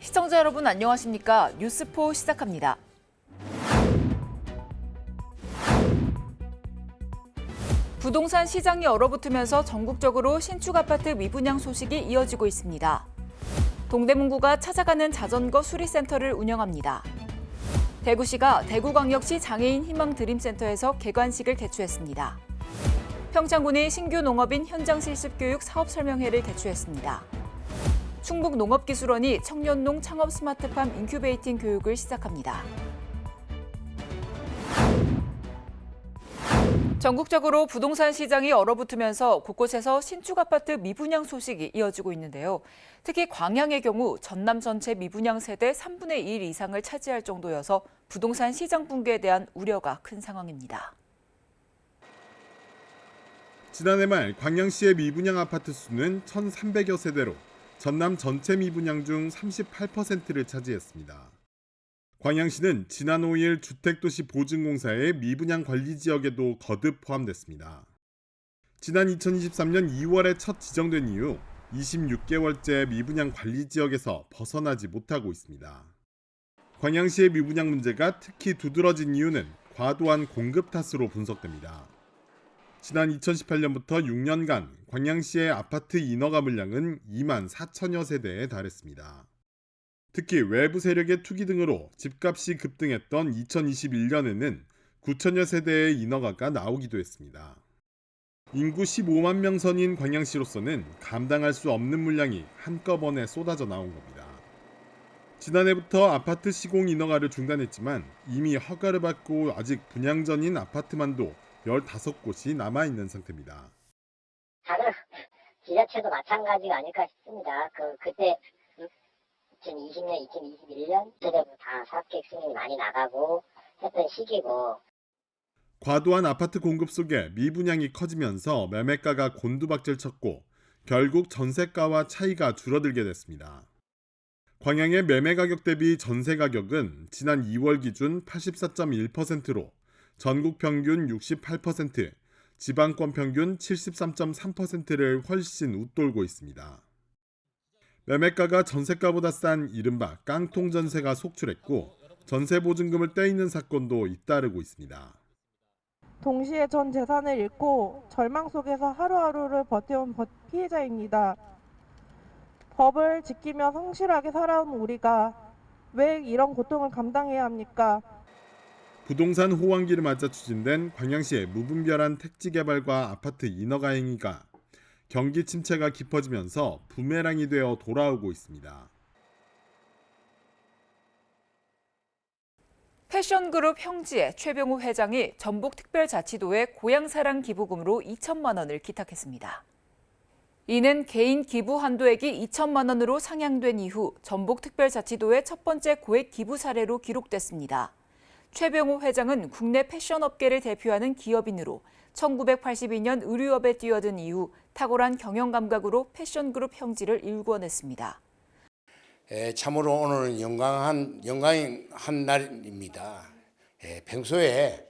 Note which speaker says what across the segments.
Speaker 1: 시청자 여러분 안녕하십니까? 뉴스포 시작합니다. 부동산 시장이 얼어붙으면서 전국적으로 신축 아파트 미분양 소식이 이어지고 있습니다. 동대문구가 찾아가는 자전거 수리센터를 운영합니다. 대구시가 대구광역시 장애인 희망 드림센터에서 개관식을 개최했습니다. 평창군이 신규 농업인 현장 실습 교육 사업 설명회를 개최했습니다. 충북 농업기술원이 청년농 창업 스마트팜 인큐베이팅 교육을 시작합니다. 전국적으로 부동산 시장이 얼어붙으면서 곳곳에서 신축 아파트 미분양 소식이 이어지고 있는데요. 특히 광양의 경우 전남 전체 미분양 세대 3분의 1 이상을 차지할 정도여서 부동산 시장 붕괴에 대한 우려가 큰 상황입니다.
Speaker 2: 지난해 말 광양시의 미분양 아파트 수는 1,300여 세대로 전남 전체 미분양 중 38%를 차지했습니다. 광양시는 지난 5일 주택도시 보증공사의 미분양 관리 지역에도 거듭 포함됐습니다. 지난 2023년 2월에 첫 지정된 이후 26개월째 미분양 관리 지역에서 벗어나지 못하고 있습니다. 광양시의 미분양 문제가 특히 두드러진 이유는 과도한 공급 탓으로 분석됩니다. 지난 2018년부터 6년간 광양시의 아파트 인허가 물량은 2만 4천여 세대에 달했습니다. 특히 외부 세력의 투기 등으로 집값이 급등했던 2021년에는 9천여 세대의 인허가가 나오기도 했습니다. 인구 15만 명 선인 광양시로서는 감당할 수 없는 물량이 한꺼번에 쏟아져 나온 겁니다. 지난해부터 아파트 시공 인허가를 중단했지만 이미 허가를 받고 아직 분양 전인 아파트만도 15곳이 남아 있는 상태입니다.
Speaker 3: 다른 지자체도 마찬가지가 아닐까 싶습니다. 그 그때 2020년, 2021년 세대도 다 사업계획 승인이 많이 나가고 했던 시기고
Speaker 2: 과도한 아파트 공급 속에 미분양이 커지면서 매매가가 곤두박질 쳤고 결국 전세가와 차이가 줄어들게 됐습니다. 광양의 매매 가격 대비 전세 가격은 지난 2월 기준 84.1%로 전국 평균 68%, 지방권 평균 73.3%를 훨씬 웃돌고 있습니다. 매매가가 전세가보다 싼 이른바 깡통 전세가 속출했고 전세 보증금을 떼이는 사건도 잇따르고 있습니다.
Speaker 4: 동시에 전 재산을 잃고 절망 속에서 하루하루를 버텨온 버- 피해자입니다. 법을 지키며 성실하게 살아온 우리가 왜 이런 고통을 감당해야 합니까?
Speaker 2: 부동산 호황기를 맞아 추진된 광양시의 무분별한 택지 개발과 아파트 인허가 행위가 경기 침체가 깊어지면서 부메랑이 되어 돌아오고 있습니다.
Speaker 1: 패션 그룹 형지의 최병우 회장이 전북특별자치도에 고향사랑 기부금으로 2천만 원을 기탁했습니다. 이는 개인 기부 한도액이 2천만 원으로 상향된 이후 전북특별자치도의 첫 번째 고액 기부 사례로 기록됐습니다. 최병우 회장은 국내 패션 업계를 대표하는 기업인으로 1982년 의류업에 뛰어든 이후 탁월한 경영 감각으로 패션그룹 형지를 일궈냈습니다.
Speaker 5: 에, 참으로 오늘은 영광한 영광한 날입니다. 에, 평소에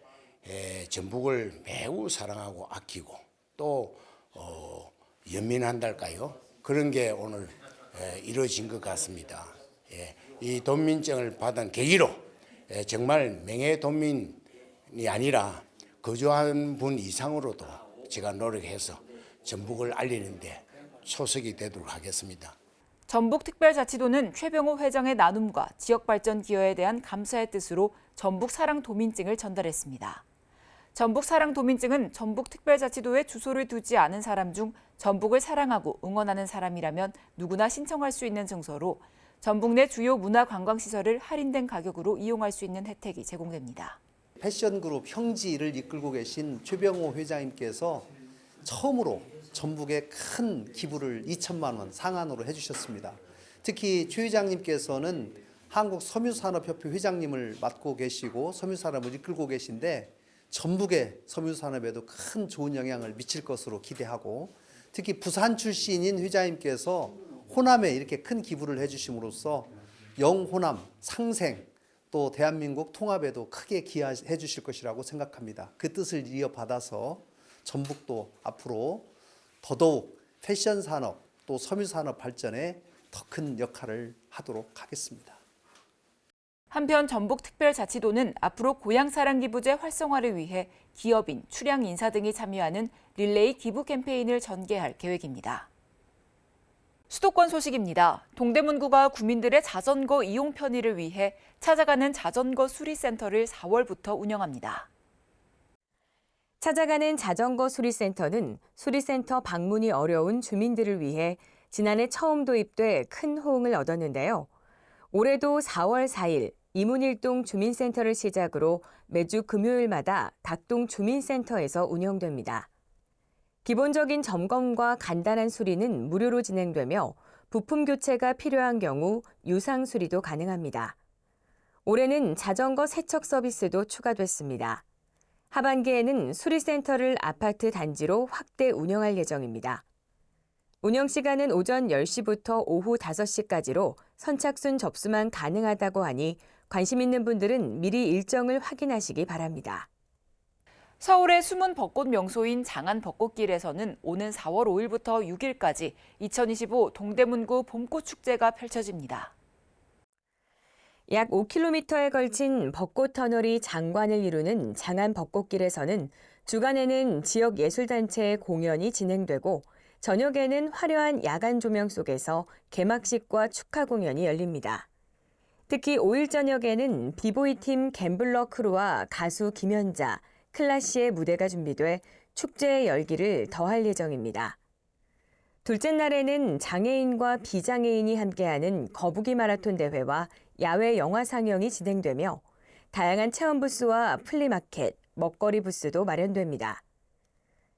Speaker 5: 에, 전북을 매우 사랑하고 아끼고 또 어, 연민한달까요? 그런 게 오늘 에, 이루어진 것 같습니다. 예, 이 돈민증을 받은 계기로 에, 정말 명예 돈민이 아니라 거주한 분 이상으로도 제가 노력해서 전북을 알리는데 초석이 되도록 하겠습니다.
Speaker 1: 전북특별자치도는 최병호 회장의 나눔과 지역발전 기여에 대한 감사의 뜻으로 전북사랑도민증을 전달했습니다. 전북사랑도민증은 전북특별자치도에 주소를 두지 않은 사람 중 전북을 사랑하고 응원하는 사람이라면 누구나 신청할 수 있는 증서로 전북 내 주요 문화 관광 시설을 할인된 가격으로 이용할 수 있는 혜택이 제공됩니다.
Speaker 6: 패션그룹 형지를 이끌고 계신 최병호 회장님께서 처음으로 전북에 큰 기부를 2천만 원 상한으로 해주셨습니다. 특히 최 회장님께서는 한국 섬유산업협회 회장님을 맡고 계시고 섬유산업을 이끌고 계신데 전북의 섬유산업에도 큰 좋은 영향을 미칠 것으로 기대하고 특히 부산 출신인 회장님께서 호남에 이렇게 큰 기부를 해주심으로써 영호남 상생 또 대한민국 통합에도 크게 기여해 주실 것이라고 생각합니다. 그 뜻을 이어받아서 전북도 앞으로 더더욱 패션 산업 또 섬유 산업 발전에 더 큰 역할을 하도록 하겠습니다.
Speaker 1: 한편 전북특별자치도는 앞으로 고향사랑 기부제 활성화를 위해 기업인, 출향 인사 등이 참여하는 릴레이 기부 캠페인을 전개할 계획입니다. 수도권 소식입니다. 동대문구가 구민들의 자전거 이용 편의를 위해 찾아가는 자전거 수리센터를 4월부터 운영합니다.
Speaker 7: 찾아가는 자전거 수리센터는 수리센터 방문이 어려운 주민들을 위해 지난해 처음 도입돼 큰 호응을 얻었는데요. 올해도 4월 4일 이문일동 주민센터를 시작으로 매주 금요일마다 닭동 주민센터에서 운영됩니다. 기본적인 점검과 간단한 수리는 무료로 진행되며 부품 교체가 필요한 경우 유상 수리도 가능합니다. 올해는 자전거 세척 서비스도 추가됐습니다. 하반기에는 수리센터를 아파트 단지로 확대 운영할 예정입니다. 운영 시간은 오전 10시부터 오후 5시까지로 선착순 접수만 가능하다고 하니 관심 있는 분들은 미리 일정을 확인하시기 바랍니다.
Speaker 1: 서울의 숨은 벚꽃 명소인 장안 벚꽃길에서는 오는 4월 5일부터 6일까지 2025 동대문구 봄꽃 축제가 펼쳐집니다.
Speaker 7: 약 5km에 걸친 벚꽃 터널이 장관을 이루는 장안 벚꽃길에서는 주간에는 지역 예술단체의 공연이 진행되고 저녁에는 화려한 야간 조명 속에서 개막식과 축하 공연이 열립니다. 특히 5일 저녁에는 비보이 팀 갬블러 크루와 가수 김연자, 클라시의 무대가 준비돼 축제의 열기를 더할 예정입니다. 둘째 날에는 장애인과 비장애인이 함께하는 거북이 마라톤 대회와 야외 영화 상영이 진행되며 다양한 체험 부스와 플리마켓, 먹거리 부스도 마련됩니다.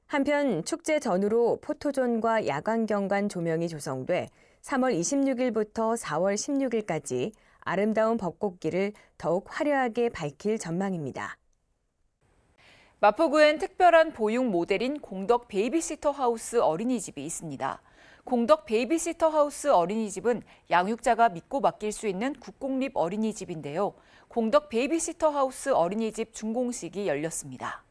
Speaker 7: 한편 축제 전후로 포토존과 야광 경관 조명이 조성돼 3월 26일부터 4월 16일까지 아름다운 벚꽃길을 더욱 화려하게 밝힐 전망입니다.
Speaker 1: 마포구엔 특별한 보육 모델인 공덕 베이비시터 하우스 어린이집이 있습니다. 공덕 베이비시터 하우스 어린이집은 양육자가 믿고 맡길 수 있는 국공립 어린이집인데요. 공덕 베이비시터 하우스 어린이집 준공식이 열렸습니다.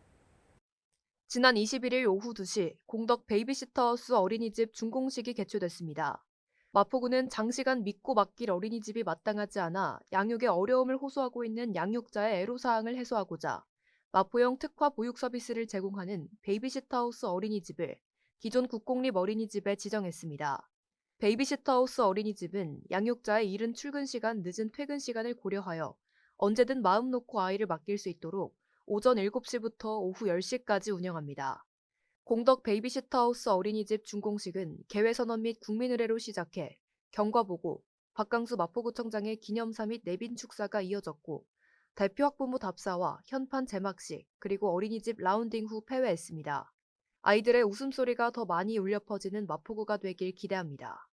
Speaker 8: 지난 21일 오후 2시 공덕 베이비시터 하우스 어린이집 준공식이 개최됐습니다. 마포구는 장시간 믿고 맡길 어린이집이 마땅하지 않아 양육에 어려움을 호소하고 있는 양육자의 애로사항을 해소하고자 마포형 특화 보육 서비스를 제공하는 베이비시터하우스 어린이집을 기존 국공립 어린이집에 지정했습니다. 베이비시터하우스 어린이집은 양육자의 이른 출근 시간, 늦은 퇴근 시간을 고려하여 언제든 마음 놓고 아이를 맡길 수 있도록 오전 7시부터 오후 10시까지 운영합니다. 공덕 베이비시터하우스 어린이집 준공식은 개회선언 및 국민의례로 시작해 경과보고, 박강수 마포구청장의 기념사 및 내빈 축사가 이어졌고 대표 학부모 답사와 현판 제막식 그리고 어린이집 라운딩 후 폐회했습니다. 아이들의 웃음소리가 더 많이 울려 퍼지는 마포구가 되길 기대합니다.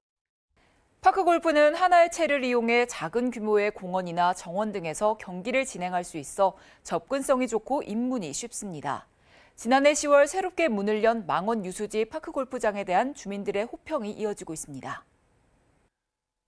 Speaker 1: 파크골프는 하나의 채를 이용해 작은 규모의 공원이나 정원 등에서 경기를 진행할 수 있어 접근성이 좋고 입문이 쉽습니다. 지난해 10월 새롭게 문을 연 망원 유수지 파크골프장에 대한 주민들의 호평이 이어지고 있습니다.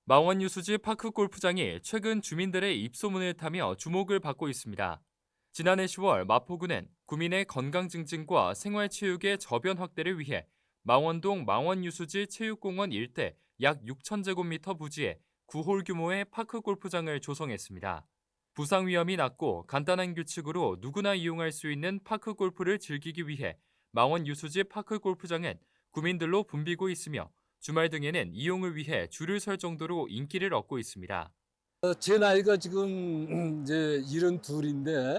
Speaker 9: 망원 유수지 파크 골프장이 최근 주민들의 입소문을 타며 주목을 받고 있습니다. 지난해 10월 마포구는 구민의 건강 증진과 생활 체육의 저변 확대를 위해 망원동 망원 유수지 체육공원 일대 약 6,000제곱미터 부지에 9홀 규모의 파크 골프장을 조성했습니다. 부상 위험이 낮고 간단한 규칙으로 누구나 이용할 수 있는 파크 골프를 즐기기 위해 망원 유수지 파크 골프장은 구민들로 붐비고 있으며 주말 등에는 이용을 위해 줄을 설 정도로 인기를 얻고 있습니다.
Speaker 10: 어, 제 나이가 지금 이제 일흔 둘인데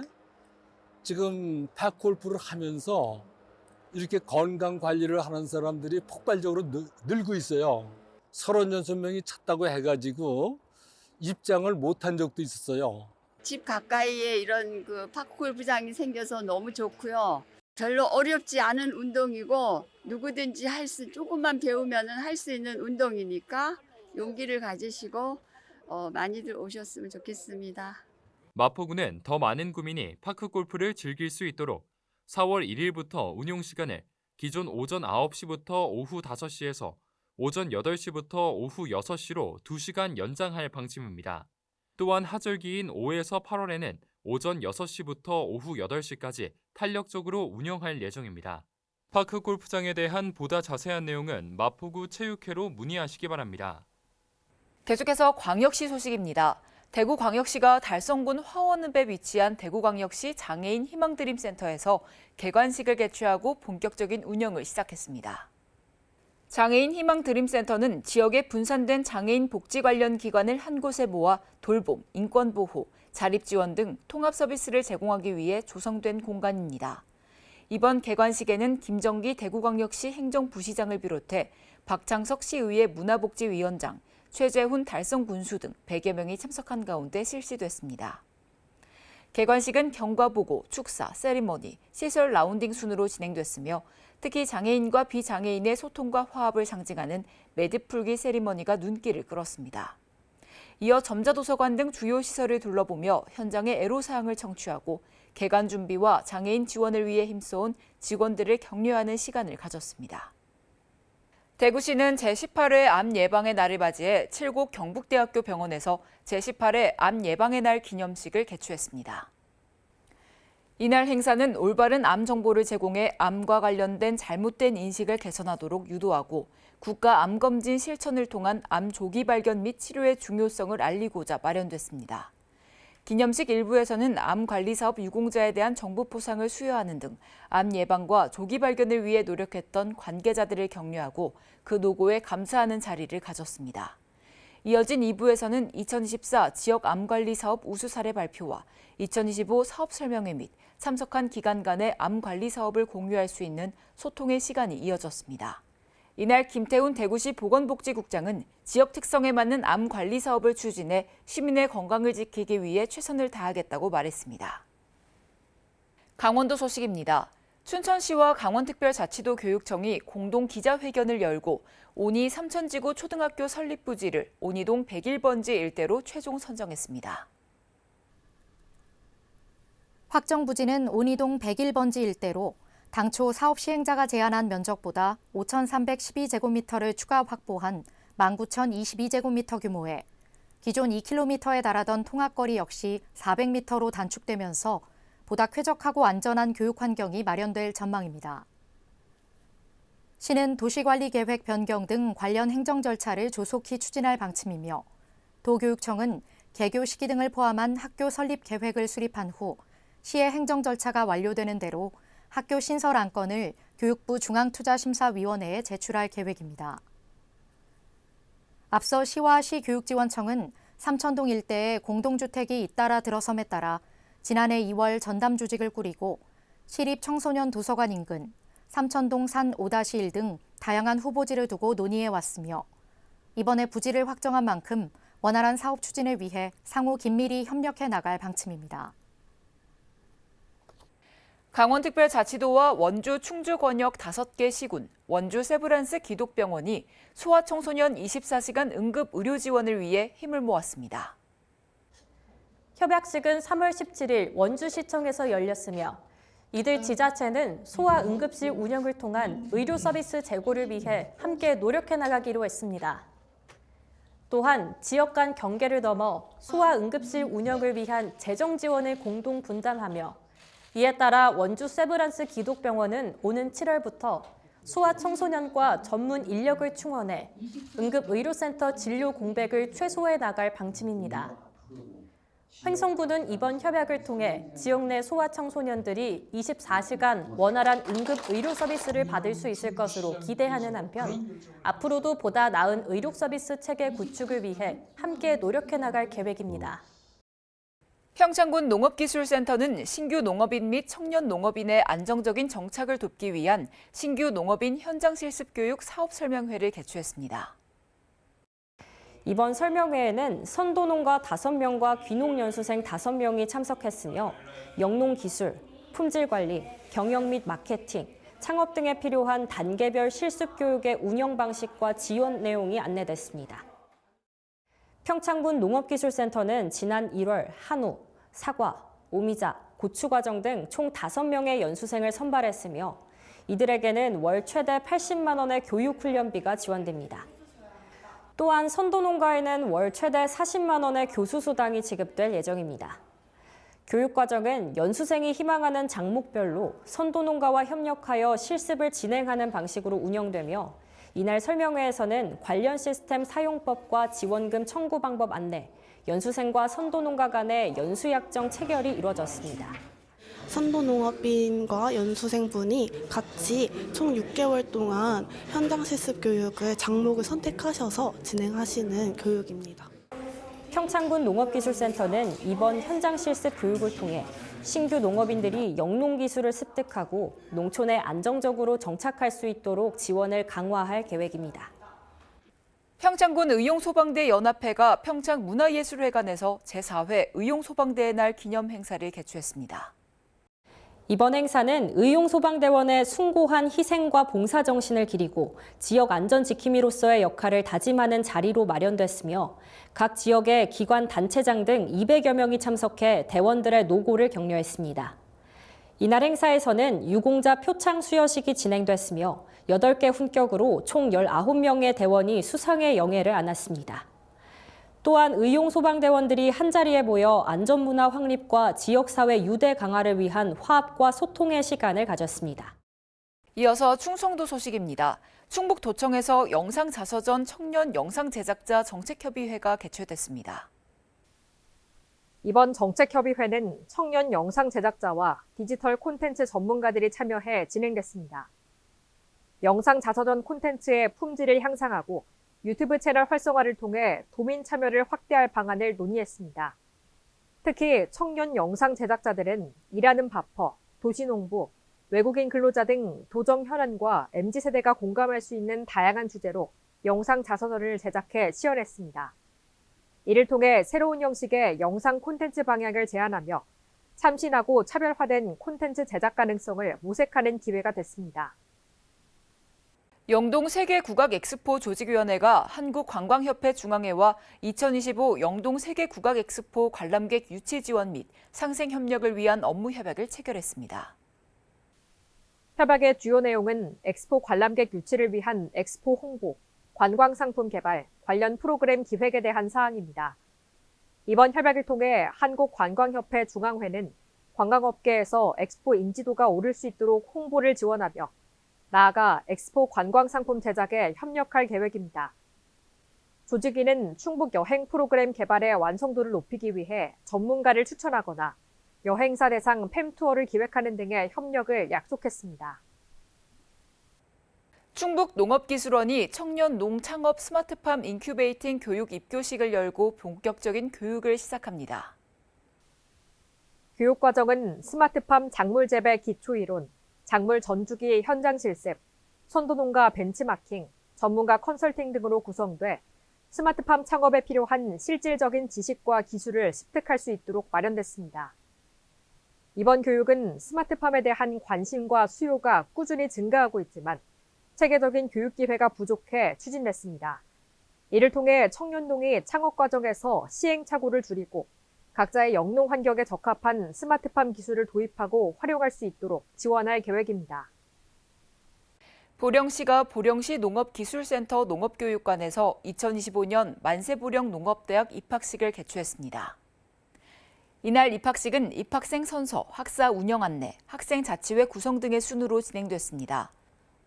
Speaker 10: 지금 탁골프를 하면서 이렇게 건강 관리를 하는 사람들이 폭발적으로 늘, 늘고 있어요. 서른 여섯 명이 찼다고 해가지고 입장을 못한 적도 있었어요.
Speaker 11: 집 가까이에 이런 그 파크골프장이 생겨서 너무 좋고요. 별로 어렵지 않은 운동이고 누구든지 할 수 조금만 배우면 할수 있는 운동이니까 용기를 가지시고 어, 많이들 오셨으면 좋겠습니다.
Speaker 9: 마포구는 더 많은 구민이 파크 골프를 즐길 수 있도록 4월 1일부터 운용 시간을 기존 오전 9시부터 오후 5시에서 오전 8시부터 오후 6시로 2시간 연장할 방침입니다. 또한 하절기인 5에서 8월에는 오전 6시부터 오후 8시까지 탄력적으로 운영할 예정입니다. 파크 골프장에 대한 보다 자세한 내용은 마포구 체육회로 문의하시기 바랍니다.
Speaker 1: 계속해서 광역시 소식입니다. 대구광역시가 달성군 화원읍에 위치한 대구광역시 장애인 희망드림센터에서 개관식을 개최하고 본격적인 운영을 시작했습니다. 장애인 희망드림센터는 지역에 분산된 장애인 복지 관련 기관을 한 곳에 모아 돌봄, 인권보호, 자립 지원 등 통합 서비스를 제공하기 위해 조성된 공간입니다. 이번 개관식에는 김정기 대구광역시 행정부시장을 비롯해 박창석 시의회 문화복지위원장, 최재훈 달성군수 등 100여 명이 참석한 가운데 실시됐습니다. 개관식은 경과보고, 축사, 세리머니, 시설 라운딩 순으로 진행됐으며 특히 장애인과 비장애인의 소통과 화합을 상징하는 매듭풀기 세리머니가 눈길을 끌었습니다. 이어 점자도서관 등 주요 시설을 둘러보며 현장의 애로사항을 청취하고 개관 준비와 장애인 지원을 위해 힘써온 직원들을 격려하는 시간을 가졌습니다. 대구시는 제18회 암 예방의 날을 맞이해 칠곡 경북대학교 병원에서 제18회 암 예방의 날 기념식을 개최했습니다. 이날 행사는 올바른 암 정보를 제공해 암과 관련된 잘못된 인식을 개선하도록 유도하고 국가 암 검진 실천을 통한 암 조기 발견 및 치료의 중요성을 알리고자 마련됐습니다. 기념식 일부에서는 암 관리 사업 유공자에 대한 정보 포상을 수여하는 등 암 예방과 조기 발견을 위해 노력했던 관계자들을 격려하고 그 노고에 감사하는 자리를 가졌습니다. 이어진 2부에서는 2024 지역 암 관리 사업 우수 사례 발표와 2025 사업 설명회 및 참석한 기관 간의 암 관리 사업을 공유할 수 있는 소통의 시간이 이어졌습니다. 이날 김태훈 대구시 보건복지국장은 지역 특성에 맞는 암 관리 사업을 추진해 시민의 건강을 지키기 위해 최선을 다하겠다고 말했습니다. 강원도 소식입니다. 춘천시와 강원특별자치도 교육청이 공동 기자회견을 열고 오니 삼천지구 초등학교 설립 부지를 오니동 101번지 일대로 최종 선정했습니다.
Speaker 12: 확정 부지는 오니동 101번지 일대로 당초 사업 시행자가 제안한 면적보다 5,312제곱미터를 추가 확보한 19,022제곱미터 규모에 기존 2km에 달하던 통학거리 역시 400m로 단축되면서 보다 쾌적하고 안전한 교육 환경이 마련될 전망입니다. 시는 도시관리 계획 변경 등 관련 행정 절차를 조속히 추진할 방침이며 도교육청은 개교 시기 등을 포함한 학교 설립 계획을 수립한 후 시의 행정 절차가 완료되는 대로 학교 신설 안건을 교육부 중앙투자심사위원회에 제출할 계획입니다. 앞서 시와 시 교육지원청은 삼천동 일대에 공동주택이 잇따라 들어섬에 따라 지난해 2월 전담 조직을 꾸리고 시립 청소년 도서관 인근, 삼천동 산 5-1 등 다양한 후보지를 두고 논의해 왔으며 이번에 부지를 확정한 만큼 원활한 사업 추진을 위해 상호 긴밀히 협력해 나갈 방침입니다.
Speaker 1: 강원특별자치도와 원주 충주권역 5개 시군, 원주 세브란스 기독병원이 소아청소년 24시간 응급 의료 지원을 위해 힘을 모았습니다.
Speaker 13: 협약식은 3월 17일 원주시청에서 열렸으며 이들 지자체는 소아 응급실 운영을 통한 의료 서비스 제고를 위해 함께 노력해 나가기로 했습니다. 또한 지역 간 경계를 넘어 소아 응급실 운영을 위한 재정 지원을 공동 분담하며 이에 따라 원주 세브란스 기독병원은 오는 7월부터 소아 청소년과 전문 인력을 충원해 응급의료센터 진료 공백을 최소화해 나갈 방침입니다. 횡성군은 이번 협약을 통해 지역 내 소아 청소년들이 24시간 원활한 응급 의료 서비스를 받을 수 있을 것으로 기대하는 한편 앞으로도 보다 나은 의료 서비스 체계 구축을 위해 함께 노력해 나갈 계획입니다.
Speaker 1: 평창군 농업기술센터는 신규 농업인 및 청년 농업인의 안정적인 정착을 돕기 위한 신규 농업인 현장 실습 교육 사업 설명회를 개최했습니다.
Speaker 13: 이번 설명회에는 선도농가 5명과 귀농연수생 5명이 참석했으며 영농기술, 품질관리, 경영 및 마케팅, 창업 등에 필요한 단계별 실습 교육의 운영 방식과 지원 내용이 안내됐습니다. 평창군 농업기술센터는 지난 1월 한우, 사과, 오미자, 고추 과정 등 총 5명의 연수생을 선발했으며 이들에게는 월 최대 80만 원의 교육 훈련비가 지원됩니다. 또한 선도 농가에는 월 최대 40만 원의 교수 수당이 지급될 예정입니다. 교육 과정은 연수생이 희망하는 장목별로 선도 농가와 협력하여 실습을 진행하는 방식으로 운영되며 이날 설명회에서는 관련 시스템 사용법과 지원금 청구 방법 안내, 연수생과 선도농가 간의 연수약정 체결이 이루어졌습니다.
Speaker 14: 선도농업인과 연수생분이 같이 총 6개월 동안 현장 실습 교육을 장목을 선택하셔서 진행하시는 교육입니다.
Speaker 13: 평창군 농업기술센터는 이번 현장 실습 교육을 통해 신규 농업인들이 영농 기술을 습득하고 농촌에 안정적으로 정착할 수 있도록 지원을 강화할 계획입니다.
Speaker 1: 평창군 의용소방대 연합회가 평창문화예술회관에서 제4회 의용소방대의 날 기념 행사를 개최했습니다.
Speaker 13: 이번 행사는 의용소방대원의 숭고한 희생과 봉사 정신을 기리고 지역 안전 지킴이로서의 역할을 다짐하는 자리로 마련됐으며 각 지역의 기관 단체장 등 200여 명이 참석해 대원들의 노고를 격려했습니다. 이날 행사에서는 유공자 표창 수여식이 진행됐으며 8개 훈격으로 총 19명의 대원이 수상의 영예를 안았습니다. 또한 의용 소방대원들이 한자리에 모여 안전문화 확립과 지역사회 유대 강화를 위한 화합과 소통의 시간을 가졌습니다.
Speaker 1: 이어서 충청도 소식입니다. 충북도청에서 영상 자서전 청년 영상 제작자 정책협의회가 개최됐습니다.
Speaker 15: 이번 정책협의회는 청년 영상 제작자와 디지털 콘텐츠 전문가들이 참여해 진행됐습니다. 영상 자서전 콘텐츠의 품질을 향상하고 유튜브 채널 활성화를 통해 도민 참여를 확대할 방안을 논의했습니다. 특히 청년 영상 제작자들은 일하는 바퍼, 도시농부, 외국인 근로자 등 도정 현안과 MZ세대가 공감할 수 있는 다양한 주제로 영상 자서전을 제작해 시연했습니다. 이를 통해 새로운 형식의 영상 콘텐츠 방향을 제안하며 참신하고 차별화된 콘텐츠 제작 가능성을 모색하는 기회가 됐습니다.
Speaker 1: 영동 세계국악 엑스포 조직위원회가 한국관광협회 중앙회와 2025 영동 세계국악 엑스포 관람객 유치 지원 및 상생 협력을 위한 업무 협약을 체결했습니다.
Speaker 15: 협약의 주요 내용은 엑스포 관람객 유치를 위한 엑스포 홍보, 관광 상품 개발, 관련 프로그램 기획에 대한 사항입니다. 이번 협약을 통해 한국관광협회 중앙회는 관광업계에서 엑스포 인지도가 오를 수 있도록 홍보를 지원하며 나아가 엑스포 관광 상품 제작에 협력할 계획입니다. 조직위는 충북 여행 프로그램 개발의 완성도를 높이기 위해 전문가를 추천하거나 여행사 대상 팸 투어를 기획하는 등의 협력을 약속했습니다.
Speaker 1: 충북 농업기술원이 청년 농창업 스마트팜 인큐베이팅 교육 입교식을 열고 본격적인 교육을 시작합니다.
Speaker 15: 교육 과정은 스마트팜 작물 재배 기초 이론, 작물 전주기 현장 실습, 선도농가 벤치마킹, 전문가 컨설팅 등으로 구성돼 스마트팜 창업에 필요한 실질적인 지식과 기술을 습득할 수 있도록 마련됐습니다. 이번 교육은 스마트팜에 대한 관심과 수요가 꾸준히 증가하고 있지만 체계적인 교육 기회가 부족해 추진됐습니다. 이를 통해 청년농이 창업 과정에서 시행착오를 줄이고 각자의 영농 환경에 적합한 스마트팜 기술을 도입하고 활용할 수 있도록 지원할 계획입니다.
Speaker 1: 보령시가 보령시 농업기술센터 농업교육관에서 2025년 만세보령 농업대학 입학식을 개최했습니다. 이날 입학식은 입학생 선서, 학사 운영 안내, 학생 자치회 구성 등의 순으로 진행됐습니다.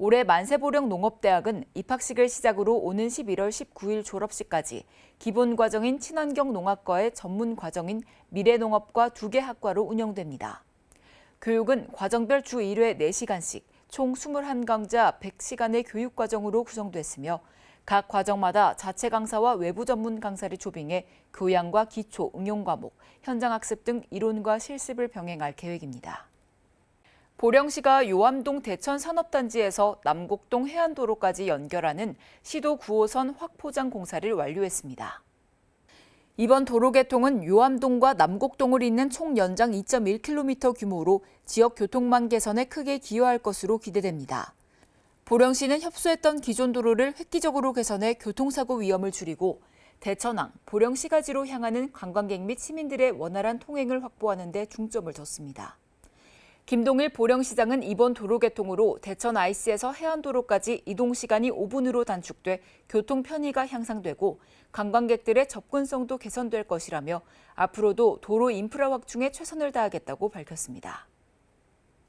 Speaker 1: 올해 만세보령 농업대학은 입학식을 시작으로 오는 11월 19일 졸업식까지 기본 과정인 친환경 농학과의 전문 과정인 미래농업과 두 개 학과로 운영됩니다. 교육은 과정별 주 1회 4시간씩 총 21강자 100시간의 교육 과정으로 구성됐으며 각 과정마다 자체 강사와 외부 전문 강사를 조빙해 교양과 기초, 응용 과목, 현장 학습 등 이론과 실습을 병행할 계획입니다. 보령시가 요암동 대천 산업단지에서 남곡동 해안도로까지 연결하는 시도 9호선 확포장 공사를 완료했습니다. 이번 도로 개통은 요암동과 남곡동을 잇는 총 연장 2.1km 규모로 지역 교통망 개선에 크게 기여할 것으로 기대됩니다. 보령시는 협소했던 기존 도로를 획기적으로 개선해 교통사고 위험을 줄이고 대천항, 보령시가지로 향하는 관광객 및 시민들의 원활한 통행을 확보하는 데 중점을 뒀습니다. 김동일 보령시장은 이번 도로 개통으로 대천 IC에서 해안도로까지 이동 시간이 5분으로 단축돼 교통 편의가 향상되고 관광객들의 접근성도 개선될 것이라며 앞으로도 도로 인프라 확충에 최선을 다하겠다고 밝혔습니다.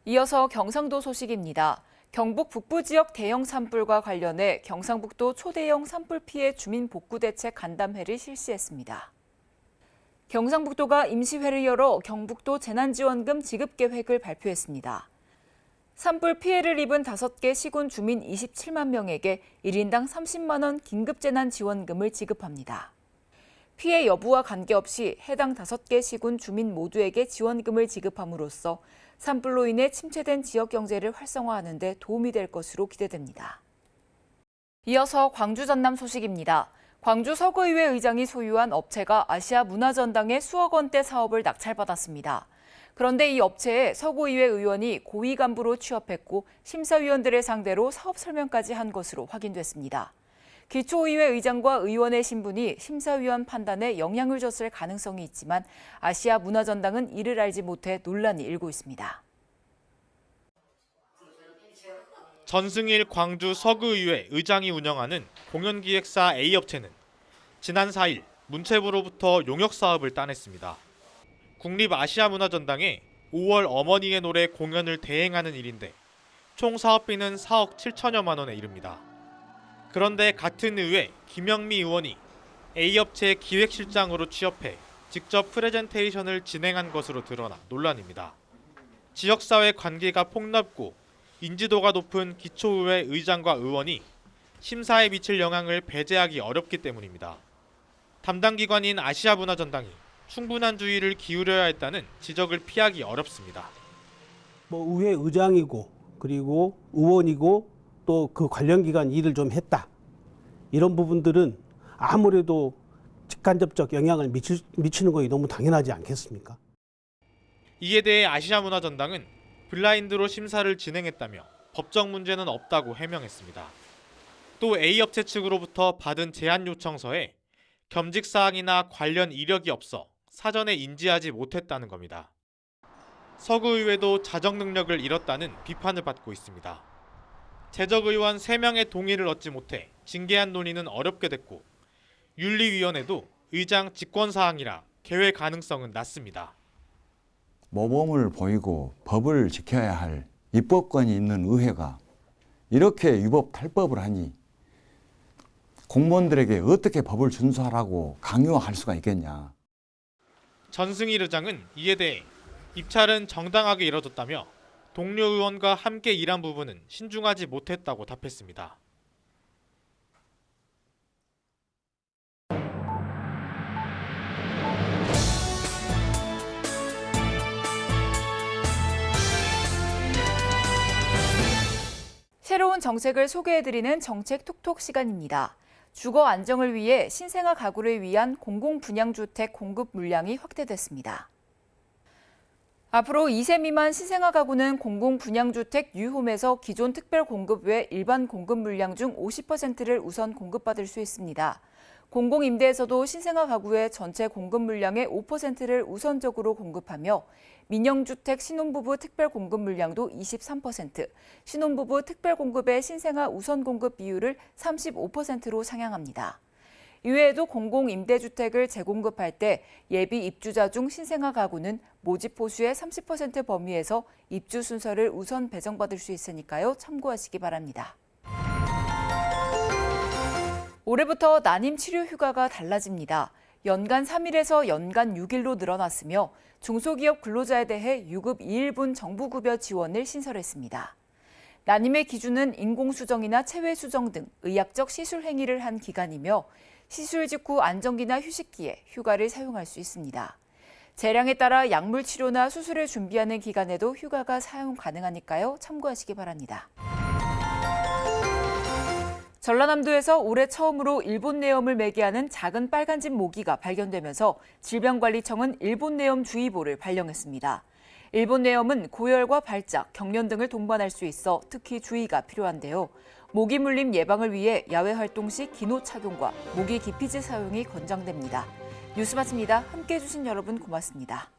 Speaker 1: 이어서 경상도 소식입니다. 경북 북부 지역 대형 산불과 관련해 경상북도 초대형 산불 피해 주민 복구 대책 간담회를 실시했습니다. 경상북도가 임시회를 열어 경북도 재난지원금 지급 계획을 발표했습니다. 산불 피해를 입은 5개 시군 주민 27만 명에게 1인당 30만 원 긴급재난지원금을 지급합니다. 피해 여부와 관계없이 해당 5개 시군 주민 모두에게 지원금을 지급함으로써 산불로 인해 침체된 지역 경제를 활성화하는 데 도움이 될 것으로 기대됩니다. 이어서 광주 전남 소식입니다. 광주 서구의회 의장이 소유한 업체가 아시아 문화전당의 수억 원대 사업을 낙찰받았습니다. 그런데 이 업체에 서구의회 의원이 고위 간부로 취업했고 심사위원들을 상대로 사업 설명까지 한 것으로 확인됐습니다. 기초의회 의장과 의원의 신분이 심사위원 판단에 영향을 줬을 가능성이 있지만 아시아 문화전당은 이를 알지 못해 논란이 일고 있습니다.
Speaker 16: 전승일 광주 서구의회 의장이 운영하는 공연기획사 A업체는 지난 4일 문체부로부터 용역 사업을 따냈습니다. 국립아시아문화전당에 5월 어머니의 노래 공연을 대행하는 일인데 총 사업비는 4억 7천여만 원에 이릅니다. 그런데 같은 의회 김영미 의원이 A업체 기획실장으로 취업해 직접 프레젠테이션을 진행한 것으로 드러나 논란입니다. 지역사회 관계가 폭넓고 인지도가 높은 기초의회 의장과 의원이 심사에 미칠 영향을 배제하기 어렵기 때문입니다. 담당 기관인 아시아문화전당이 충분한 주의를 기울여야 했다는 지적을 피하기 어렵습니다.
Speaker 17: 뭐 의회 의장이고 그리고 의원이고 또 그 관련 기관 일을 좀 했다. 이런 부분들은 아무래도 직간접적 영향을 미칠, 미치는 것이 너무 당연하지 않겠습니까?
Speaker 16: 이에 대해 아시아문화전당은 블라인드로 심사를 진행했다며 법적 문제는 없다고 해명했습니다. 또 A업체 측으로부터 받은 제안 요청서에 겸직 사항이나 관련 이력이 없어 사전에 인지하지 못했다는 겁니다. 서구의회도 자정 능력을 잃었다는 비판을 받고 있습니다. 재적 의원 3명의 동의를 얻지 못해 징계한 논의는 어렵게 됐고 윤리위원회도 의장 직권 사항이라 개회 가능성은 낮습니다.
Speaker 18: 모범을 보이고 법을 지켜야 할 입법권이 있는 의회가 이렇게 위법 탈법을 하니 공무원들에게 어떻게 법을 준수하라고 강요할 수가 있겠냐.
Speaker 16: 전승일 의장은 이에 대해 입찰은 정당하게 이뤄졌다며 동료 의원과 함께 일한 부분은 신중하지 못했다고 답했습니다.
Speaker 1: 새로운 정책을 소개해드리는 정책 톡톡 시간입니다. 주거 안정을 위해 신생아 가구를 위한 공공분양주택 공급 물량이 확대됐습니다. 앞으로 2세 미만 신생아 가구는 공공분양주택 뉴홈에서 기존 특별 공급 외 일반 공급 물량 중 50%를 우선 공급받을 수 있습니다. 공공임대에서도 신생아 가구의 전체 공급 물량의 5%를 우선적으로 공급하며 민영주택 신혼부부 특별 공급 물량도 23%, 신혼부부 특별 공급의 신생아 우선 공급 비율을 35%로 상향합니다. 이외에도 공공임대주택을 재공급할 때 예비 입주자 중 신생아 가구는 모집 호수의 30% 범위에서 입주 순서를 우선 배정받을 수 있으니까요. 참고하시기 바랍니다. 올해부터 난임 치료 휴가가 달라집니다. 연간 3일에서 연간 6일로 늘어났으며 중소기업 근로자에 대해 유급 2일분 정부급여 지원을 신설했습니다. 난임의 기준은 인공수정이나 체외수정 등 의학적 시술 행위를 한 기간이며 시술 직후 안정기나 휴식기에 휴가를 사용할 수 있습니다. 재량에 따라 약물 치료나 수술을 준비하는 기간에도 휴가가 사용 가능하니까요. 참고하시기 바랍니다. 전라남도에서 올해 처음으로 일본내염을 매개하는 작은 빨간집 모기가 발견되면서 질병관리청은 일본내염주의보를 발령했습니다. 일본내염은 고열과 발작, 경련 등을 동반할 수 있어 특히 주의가 필요한데요. 모기 물림 예방을 위해 야외 활동 시 기노 착용과 모기 기피제 사용이 권장됩니다. 뉴스 마칩니다. 함께해 주신 여러분 고맙습니다.